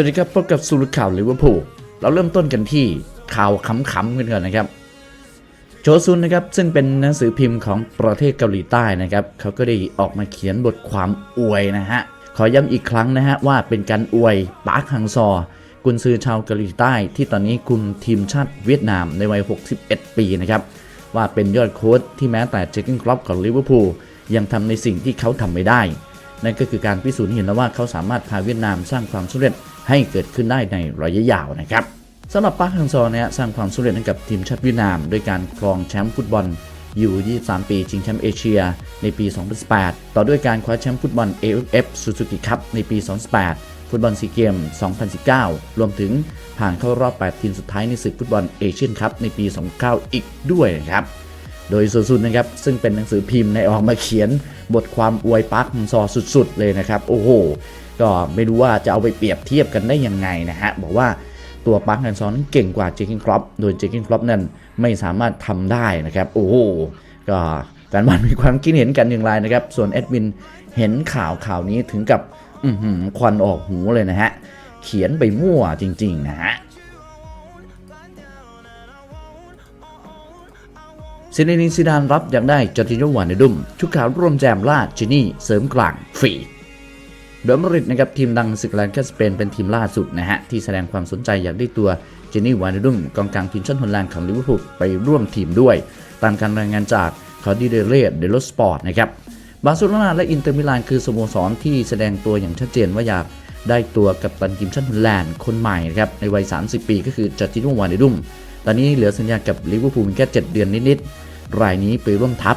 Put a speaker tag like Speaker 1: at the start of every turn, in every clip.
Speaker 1: วัสดีครับพบกับสุรข่าวลิเวอร์พูลเราเริ่มต้นกันที่ข่าวขำๆกันก่อนนะครับโจซุนนะครับซึ่งเป็นหนังสือพิมพ์ของประเทศเกาหลีใต้นะครับเขาก็ได้ออกมาเขียนบทความอวยนะฮะขอย้ำอีกครั้งนะฮะว่าเป็นการอวยปาร์คฮังซอกุนซือชาวเกาหลีใต้ ที่ตอนนี้คุมทีมชาติเวียดนามในวัย 61 ปีนะครับว่าเป็นยอดโค้ชที่แม้แต่เจคกินครอปของลิเวอร์พูลยังทำในสิ่งที่เขาทำไม่ได้ นั่นก็คือการพิสูจน์เห็นแล้วว่าเขาสามารถพาเวียดนามสร้างความสำเร็จ ให้เกิดขึ้นได้ในระยะยาวนะครับสำหรับปาร์คฮังซอเนี่ยสร้างความสำเร็จให้กับทีมชาติเวียดนามด้วยการครองแชมป์ฟุตบอลอยู่ 23 ปี ชิงแชมป์เอเชีย ในปี 2018 ต่อด้วยการคว้าแชมป์ฟุตบอล AFF Suzuki Cup ในปี 2018 ฟุตบอลซีเกม 2019 รวมถึงผ่านเข้ารอบ 8 ทีมสุดท้ายในศึกฟุตบอลเอเชียนคัพในปี 2009 อีกด้วยนะครับ โดยสุดๆนะครับ ซึ่งเป็นหนังสือพิมพ์ในออกมาเขียนบทความอวยปาร์คฮังซอสุดๆ เลยนะครับ โอ้โห ก็ไม่รู้ว่าจะเอาไปเปรียบเทียบกันได้ยังไงนะฮะ บอกว่าตัวปาร์คฮังซอนั้นเก่งกว่าเจคินครอปโดยเจคินครอปนั้นไม่สามารถทำได้นะครับ โอ้โหก็การบ้านมีความคิดเห็นกันอย่างไรนะครับ ส่วนแอดมินเห็นข่าวข่าวนี้ถึงกับอืควันออกหูเลยนะฮะ เขียนไปมั่วจริง ๆ นะฮะซินนินซิดานรับอยากได้จอร์จิโนวานเนดุมชุดขาวร่วมแจมล่าจินี่เสริมกลางฟรี เดอมาริดนะครับทีมดังสกแลนด์แคสเปนเป็นทีมล่าสุดนะฮะ ที่แสดงความสนใจอยากได้ตัวเจินี่วานดุมกองกลางทีมชาติฮอลแลนด์ของลิเวอร์พูลไปร่วมทีมด้วย ตามการรายงานจากคอร์ดิเดเรเดลสปอร์ตนะครับบาร์เซโลนาและอินเตอร์มิลานคือสโมสรที่แสดงตัวอย่างชัดเจนว่าอยากได้ตัวกัปตันทีมชาติฮอลแลนด์คนใหม่นะครับในวัย 30 ปีก็คือจอร์จิโนวานเนดุมตอนนี้เหลือสัญญากับลิเวอร์พูลเพียงแค่ 7 เดือนนิดๆรายนี้ไปร่วมทัพ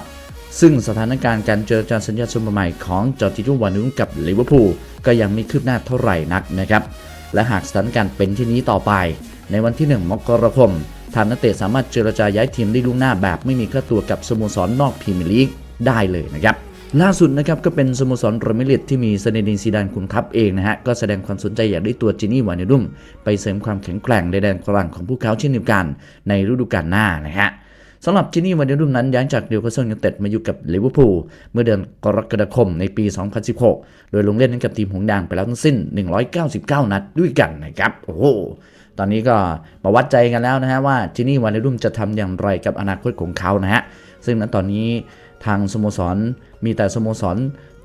Speaker 1: ซึ่งสถานการณ์การเจรจาสัญญาฉบับใหม่ของจอร์จิโนวานุกับลิเวอร์พูลก็ยังไม่คืบหน้าเท่าไหร่นักนะครับ และหากสถานการณ์เป็นที่นี้ต่อไป ในวันที่ 1 มกราคมทางนักเตะสามารถเจรจาย้ายทีมได้ล่วงหน้าแบบไม่มีค่าตัวกับสโมสรนอกพรีเมียร์ลีกได้เลยนะครับล่าสุดนะครับก็เป็นสโมสรเรมิลิตที่มีเซเนดินซีดานคุมทัพเองนะฮะ ก็แสดงความสนใจอยากได้ตัวจินี่วานเนดุมไปเสริมความแข็งแกร่งในแดนกลางของพวกเขาเช่นเดียวกันในฤดูกาลหน้านะฮะ สำหรับจินี่วานเดรุ่มนั้นย้ายจากนิวคาสเซิลยูไนเต็ดมาอยู่กับลิเวอร์พูลเมื่อเดือนกรกฎาคมในปี 2016 โดยลงเล่นกับทีมหงส์แดงไปแล้วทั้งสิ้น 199 นัดด้วยกันนะครับโอ้โหตอนนี้ก็มาวัดใจกันแล้วนะฮะว่าจินี่วานเดรุ่มจะทำอย่างไรกับอนาคตของเขานะฮะซึ่งณตอนนี้ทางสโมสรมีแต่สโมสร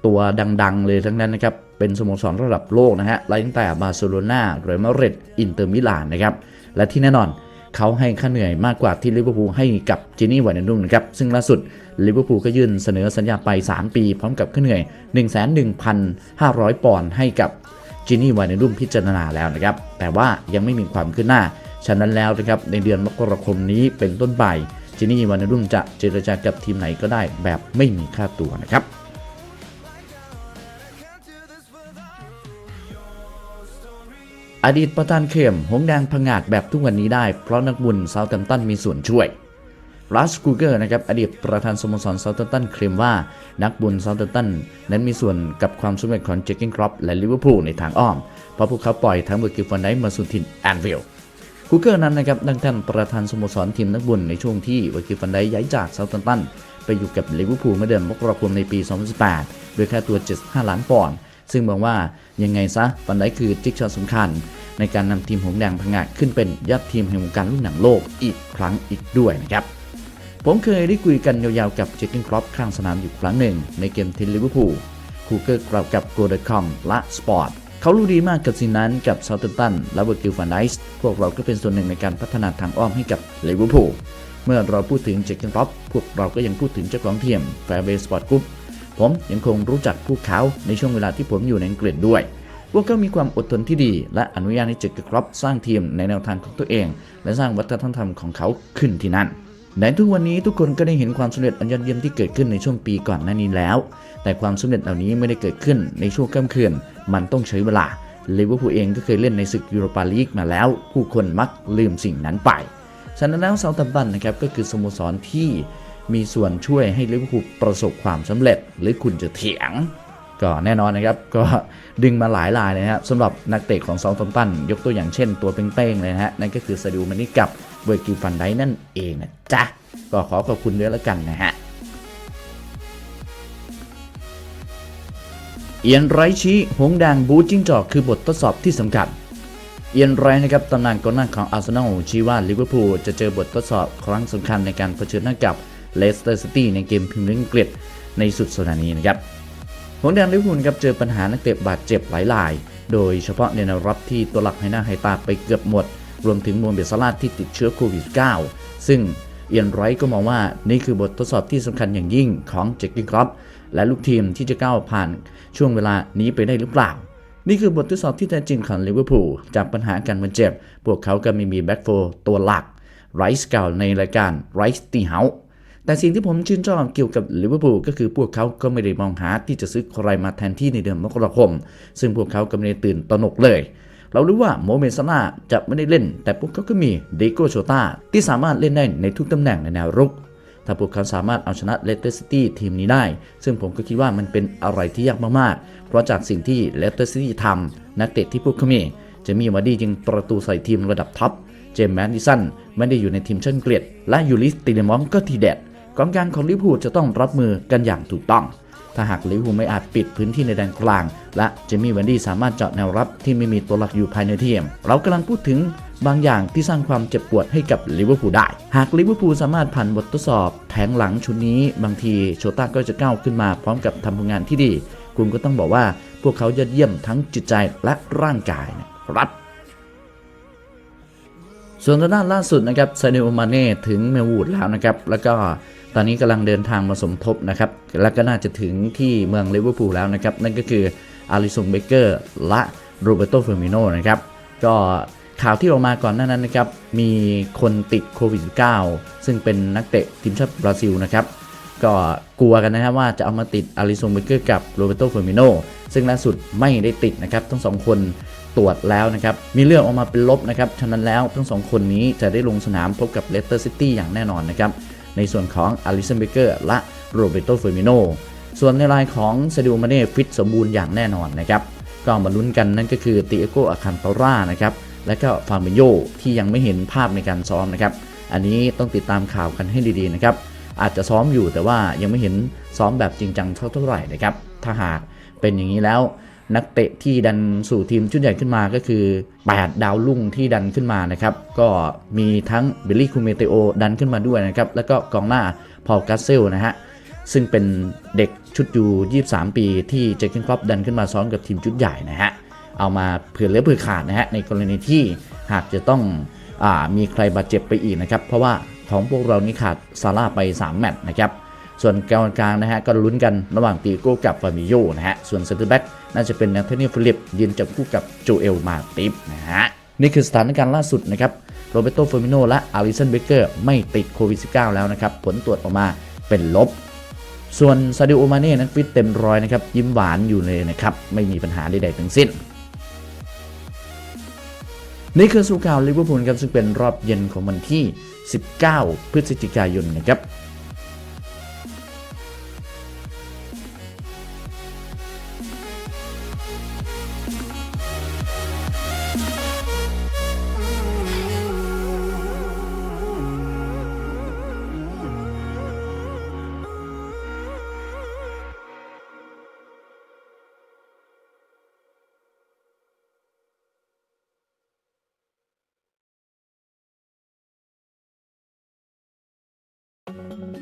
Speaker 1: ตัวดังๆ เลยทั้งนั้นนะครับ เป็นสโมสรระดับโลกนะฮะไล่ตั้งแต่บาร์เซโลนาเรอัลมาดริดอินเตอร์มิลานนะครับ และที่แน่นอน เขาให้ค่าเหนื่อยมากกว่าที่ลิเวอร์พูลให้กับจินี่วานเนดุมนะครับซึ่งล่าสุดลิเวอร์พูลก็ยื่นเสนอสัญญาไป 3 ปี พร้อมกับค่าเหนื่อย 11,500 ปอนด์ให้กับจินี่วานเนดุมพิจารณาแล้วนะครับแต่ว่ายังไม่มีความคืบหน้า ฉะนั้นแล้วนะครับในเดือนมกราคมนี้เป็นต้นไปจินี่วานเนดุมจะเจรจากับทีมไหนก็ได้แบบไม่มีค่าตัวนะครับ อดีตประธานเข้มหงแดงผงาดแบบทุกวันนี้ได้เพราะนักบุญเซาท์แฮมตันมีส่วนช่วยรัสกูเกอร์นะครับอดีตประธานสโมสรเซาท์แฮมตันเคลมว่านักบุญเซาท์แฮมตันนั้นมีส่วนกับความสำเร็จของเจคกินครอปและลิเวอร์พูลในทางอ้อม เพราะพวกเขาปล่อยทั้งเบอร์กิฟฟอนไดมาสู่ถิ่นแอนฟิลด์คูเกอร์นั้นนะครับดังท่านประธานสโมสรทีมนักบุญในช่วงที่เวากิฟันไดย้ายจากเซาท์แฮมป์ตันไปอยู่กับลิเวอร์พูลเมื่อเดือนมกราคมในปี 2018 โดยค่าตัว 75 ล้านปอนด์ ซึ่งบอกว่ายังไงซะฟันไดคือจิ๊กซอว์สำคัญ ในการนำทีมหงแดงพังงาดขึ้นเป็นยอดทีมแห่งวงการลูกหนังโลกอีกครั้งอีกด้วยนะครับผมเคยได้คุยกันยาวๆกับเจคกินครอปข้างสนามอยู่ครั้งหนึ่ง ในเกมทีมลิเวอร์พูลคูเกอร์กล่าวกับโกลเดคอมและสปอร์ตเขารู้ดีมากกับสิ่งนั้นกับเซาท์แฮมป์ตันและเวอร์กิลฟันไดส์พวกเราก็เป็นส่วนหนึ่งในการพัฒนาทางอ้อมให้กับลิเวอร์พูลเมื่อเราพูดถึงเจคกินครอปพวกเราก็ยังพูดถึงเจ้าของทีมแฟร์เวย์สปอร์ตกรุ๊ป ผมยังคงรู้จักพวกเขาในช่วงเวลาที่ผมอยู่ในอังกฤษด้วย พวกเขามีความอดทนที่ดี และอนุญาตให้เจคกินครอปสร้างทีมในแนวทางของตัวเอง และสร้างวัฒนธรรมของเขาขึ้นที่นั่นในทุกวันนี้ทุกคนก็ได้เห็นความสำเร็จอันยอดเยี่ยมที่เกิดขึ้นในช่วงปีก่อนหน้านี้แล้ว แต่ความสำเร็จเหล่านี้ไม่ได้เกิดขึ้นในช่วงค่ำคืน มันต้องใช้เวลาลิเวอร์พูลเองก็เคยเล่นในศึกยูโรปาลีกมาแล้ว ผู้คนมักลืมสิ่งนั้นไปฉะนั้นแล้วเซาท์แฮมป์ตันนะครับก็คือสโมสรที่ มีส่วนช่วยให้ลิเวอร์พูลประสบความสำเร็จ หรือคุณจะเถียง ก็แน่นอนนะครับ ก็ดึงมาหลายรายเลยนะครับสำหรับนักเตะของซาท์แฮมป์ตัน ยกตัวอย่างเช่นตัวเป้งๆเลยนะฮะ นั่นก็คือซาดิวมานิกับเวอร์กิลฟันไดนั่นเองนะจ๊ะ ก็ขอขอบคุณด้วยแล้วกันนะฮะเอียนไรชี้หงแดงบูจิ้งจอกคือบททดสอบที่สำคัญเอียนไรนะครับตำนานกองหน้าของอาร์เซนอลชี้ว่าลิเวอร์พูลจะเจอบททดสอบครั้งสำคัญในการเผชิญหน้ากับ เลสเตอร์ซิตี้ในเกมพรีเมียร์ลีกอังกฤษในสุดสัปดาห์นี้นะครับหงแดงลิเวอร์พูลครับเจอปัญหานักเตะบาดเจ็บหลายราย โดยเฉพาะในแนวรับที่ตัวหลักให้หน้าให้ตาไปเกือบหมด รวมถึงโมเบสซาลาที่ติดเชื้อโควิด -19 ซึ่งเอียนไรท์ก็มองว่านี่คือบททดสอบที่สำคัญอย่างยิ่งของเจคกินครอปและลูกทีมที่จะก้าวผ่านช่วงเวลานี้ไปได้หรือเปล่า นี่คือบททดสอบที่แท้จริงของลิเวอร์พูลจากปัญหาการบาดเจ็บ พวกเขาก็ไม่มีแบ็กโฟร์ตัวหลักไรส์เก่าในรายการไรส์ตีเฮา แต่สิ่งที่ผมชื่นชอบเกี่ยวกับลิเวอร์พูลก็คือพวกเขาก็ไม่ได้มองหาที่จะซื้อใครมาแทนที่ในเดือนมกราคม ซึ่งพวกเขาก็ไม่ได้ตื่นตระหนกเลย เรารู้ว่าโมเมนซาร่าจะไม่ได้เล่น แต่พวกเขาก็มีเดโกโชตาที่สามารถเล่นได้ในทุกตำแหน่งในแนวรุกถ้าพวกเขาสามารถเอาชนะเลสเตอร์ซิตี้ทีมนี้ได้ ซึ่งผมก็คิดว่ามันเป็นอะไรที่ยากมากๆ เพราะจากสิ่งที่เลสเตอร์ซิตี้ทำนักเตะที่พวกเขามีจะมีวาดียิงประตูใส่ทีมระดับท็อป เจมส์แมนดิสันไม่ได้อยู่ในทีมชั้นเกลียด และยูริสติเลมอมก็ทีเด็ด กองกลารของลิเวอร์พูลจะต้องรับมือกันอย่างถูกต้อง ถ้าหากลิเวอร์พูลไม่อาจปิดพื้นที่ในแดนกลาง และเจมี่วันดี้สามารถเจาะแนวรับที่ไม่มีตัวหลักอยู่ภายในทีม เรากำลังพูดถึงบางอย่างที่สร้างความเจ็บปวดให้กับลิเวอร์พูลได้ หากลิเวอร์พูลสามารถผ่านบททดสอบแผงหลังชุดนี้ บางทีโชต้าก็จะก้าวขึ้นมาพร้อมกับทำผลงานที่ดี คุณก็ต้องบอกว่าพวกเขายอดเยี่ยมทั้งจิตใจและร่างกายนะครับส่วนทางด้านล่าสุดนะครับซาดิโอมาเน่ถึงเมลวูดแล้วนะครับ แล้วก็ ตอนนี้กำลังเดินทางมาสมทบนะครับ แล้วก็น่าจะถึงที่เมืองลิเวอร์พูลแล้วนะครับ นั่นก็คืออาริสงเบเกอร์และโรเบโตเฟอร์มิโนนะครับ ก็ข่าวที่ออกมาก่อนหน้านั้นนะครับ มีคนติดโควิด -19 ซึ่งเป็นนักเตะทีมชาติบราซิลนะครับ ก็กลัวกันนะครับว่าจะเอามาติดอาริสงเบเกอร์กับโรเบโตเฟอร์มิโนซึ่งล่าสุดไม่ได้ติดนะครับ ทั้งสองคนตรวจแล้วนะครับ มีเรื่องออกมาเป็นลบนะครับ ฉะนั้นแล้วทั้งสองคนนี้จะได้ลงสนามพบกับเลสเตอร์ซิตี้อย่างแน่นอนนะครับ ในส่วนของอาริสันเบเกอร์และโรเบโตเฟอร์มิโนส่วนในรายของซาดิโอมาเน่ฟิตสมบูรณ์อย่างแน่นอนนะครับก็มาลุ้นกันนั่นก็คือติเอโกอาคันตาร่านะครับและก็ฟาร์มิโยที่ยังไม่เห็นภาพในการซ้อมนะครับอันนี้ต้องติดตามข่าวกันให้ดีๆนะครับอาจจะซ้อมอยู่แต่ว่ายังไม่เห็นซ้อมแบบจริงจังเท่าไหร่นะครับถ้าหากเป็นอย่างนี้แล้ว นักเตะที่ดันสู่ทีมชุดใหญ่ขึ้นมาก็คือ 8 ดาวรุ่งที่ดันขึ้นมานะครับ ก็มีทั้งเบลลี่คูเมเตโอดันขึ้นมาด้วยนะครับ แล้วก็กองหน้าพอลกัสเซลนะฮะ ซึ่งเป็นเด็กชุดยู23 ปีที่เจคเกนครอปดันขึ้นมาซ้อมกับทีมชุดใหญ่นะฮะ เอามาเผื่อเลือเผื่อขาดนะฮะ ในกรณีที่หากจะต้องอมีใครบาดเจ็บไปอีกนะครับ เพราะว่าของพวกเรานี่ขาดซาร่าไป 3 แมตช์นะครับ ส่วนกองกลางนะฮะก็ลุ้นกันระหว่างตีโก้กับฟามิโยนะฮะ ส่วนเซนเตอร์แบ็ก น่าจะเป็นนัทเทนีฟิลิปยืนจับคู่กับโจเอลมาติฟนะฮะนี่คือสถานการณ์ล่าสุดนะครับโรเบโตเฟอร์มิโนและอาริสันเบเกอร์ไม่ติดโควิด -19 แล้วนะครับ ผลตรวจออกมาเป็นลบ ส่วนซาดิโอมาเน่นั้นฟิตเต็มร้อยนะครับ ยิ้มหวานอยู่เลยนะครับ ไม่มีปัญหาใดๆทั้งสิ้น นี่คือสู่ข่าวลิเวอร์พูลครับซึ่งเป็นรอบเย็นของวันที่ 19 พฤศจิกายนนะครับ
Speaker 2: Thank you.